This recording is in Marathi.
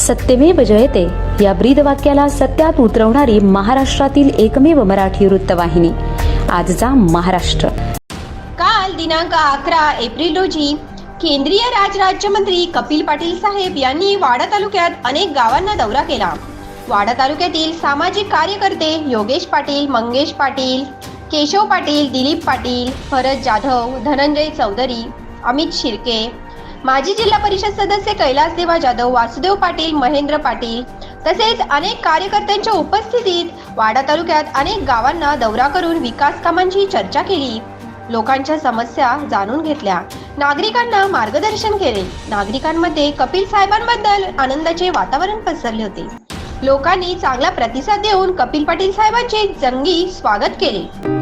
सत्यमेव जयते. या ब्रीद वाक्याला सत्यात उतरवणारी महाराष्ट्रातील एकमेव मराठी वृत्तवाहिनी. आजचा महाराष्ट्र. काल दिनांक अकरा एप्रिल रोजी केंद्रीय राज राज्यमंत्री कपिल पाटील साहेब यांनी वाडा तालुक्यात अनेक गावांना दौरा केला. वाडा तालुक्यातील सामाजिक कार्यकर्ते योगेश पाटील मंगेश पाटील केशव पाटील दिलीप पाटील भरत जाधव धनंजय चौधरी अमित शिर्के माजी जिल्हा परिषद सदस्य कैलास देवा जाधव वासुदेव पाटील महेंद्र पाटील तसेच अनेक कार्यकर्त्यांच्या उपस्थितीत वाडा तालुक्यात अनेक गावांना दौरा करून विकास कामांची चर्चा केली. लोकांच्या समस्या जाणून घेतल्या. नागरिकांना मार्गदर्शन केले. नागरिकांमध्ये कपिल साहेबांबद्दल आनंदाचे वातावरण पसरले होते. लोकांनी चांगला प्रतिसाद देऊन कपिल पाटील साहेबांचे जंगी स्वागत केले.